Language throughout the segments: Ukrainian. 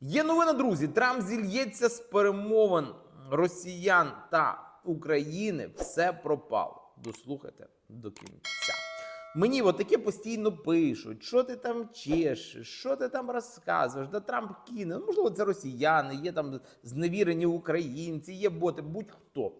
Є новина, друзі. Трамп зільється з перемовин росіян та України. Все пропало. Дослухайте до кінця. Мені от таке постійно пишуть, що ти там чешеш, що ти там розказуєш, да Трамп кине. Ну, можливо, це росіяни, є там зневірені українці, є боти, будь-хто.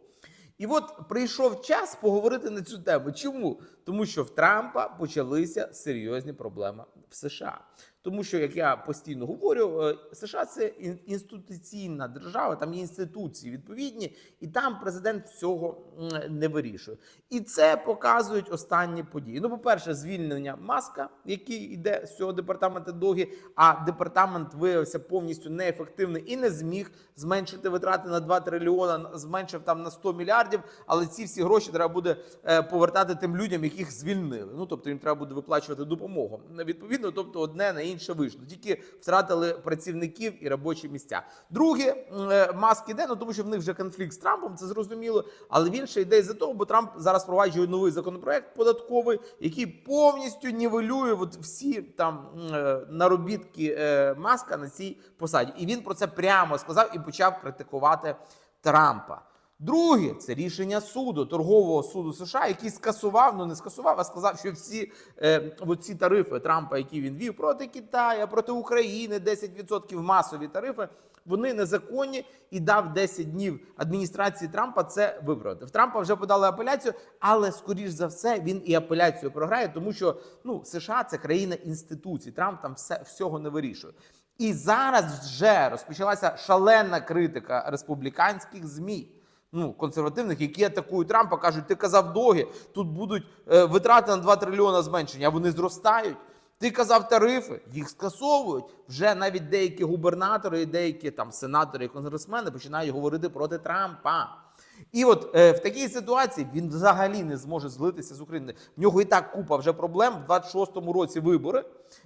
І от прийшов час поговорити на цю тему. Чому? Тому що в Трампа почалися серйозні проблеми в США. Тому що, як я постійно говорю, е, США це інституційна держава, там є інституції відповідні, і там президент всього не вирішує. І це показують останні події. Ну, по-перше, звільнення маска, який йде з цього департаменту догі, а департамент виявився повністю неефективний і не зміг зменшити витрати на 2 трильйона, зменшив там на 100 мільярдів. Але ці всі гроші треба буде е, повертати тим людям, яких звільнили. Ну тобто їм треба буде виплачувати допомогу. Відповідно, тобто одне на інше вийшло. Тільки втратили працівників і робочі місця. Друге, е, маск іде, ну тому що в них вже конфлікт з Трампом, це зрозуміло. Але він ще йде за того, бо Трамп зараз впроваджує новий законопроект податковий, який повністю нівелює от всі там е, наробітки е, маска на цій посаді. І він про це прямо сказав і почав критикувати Трампа. Друге, це рішення суду, торгового суду США, який скасував, ну не скасував, а сказав, що всі е, ці тарифи Трампа, які він вів проти Китаю, проти України, 10% масові тарифи, вони незаконні і дав 10 днів адміністрації Трампа це виправити. В Трампа вже подали апеляцію, але скоріш за все він і апеляцію програє, тому що ну США це країна інституцій. Трамп там все всього не вирішує. І зараз вже розпочалася шалена критика республіканських змі ну, консервативних, які атакують Трампа, кажуть, ти казав доги, тут будуть е, витрати на 2 трильйона зменшення, а вони зростають. Ти казав тарифи, їх скасовують. Вже навіть деякі губернатори деякі там сенатори і конгресмени починають говорити проти Трампа. І от е, в такій ситуації він взагалі не зможе злитися з України. В нього і так купа вже проблем в 26-му році вибори,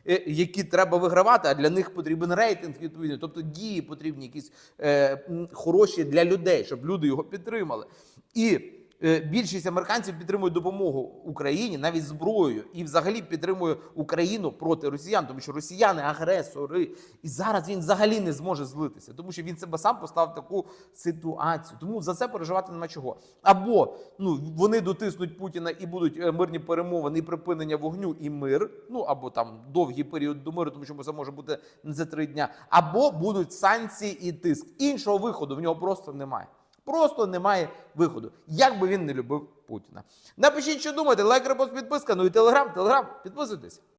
е, які треба вигравати, а для них потрібен рейтинг відповідний. Тобто дії потрібні якісь е, хороші для людей, щоб люди його підтримали. І більшість американців підтримують допомогу Україні навіть зброєю, і взагалі підтримує Україну проти росіян, тому що росіяни агресори. І зараз він взагалі не зможе злитися, тому що він себе сам поставив в таку ситуацію. Тому за це переживати нема чого. Або ну вони дотиснуть Путіна і будуть е, мирні перемовини, і припинення вогню і мир. Ну або там довгий період до миру, тому що це може бути не за три дня, або будуть санкції і тиск. Іншого виходу в нього просто немає. Просто немає виходу, як би він не любив Путіна. Напишіть, що думаєте, лайк, репост, підписка, ну і телеграм, телеграм, підписуйтесь.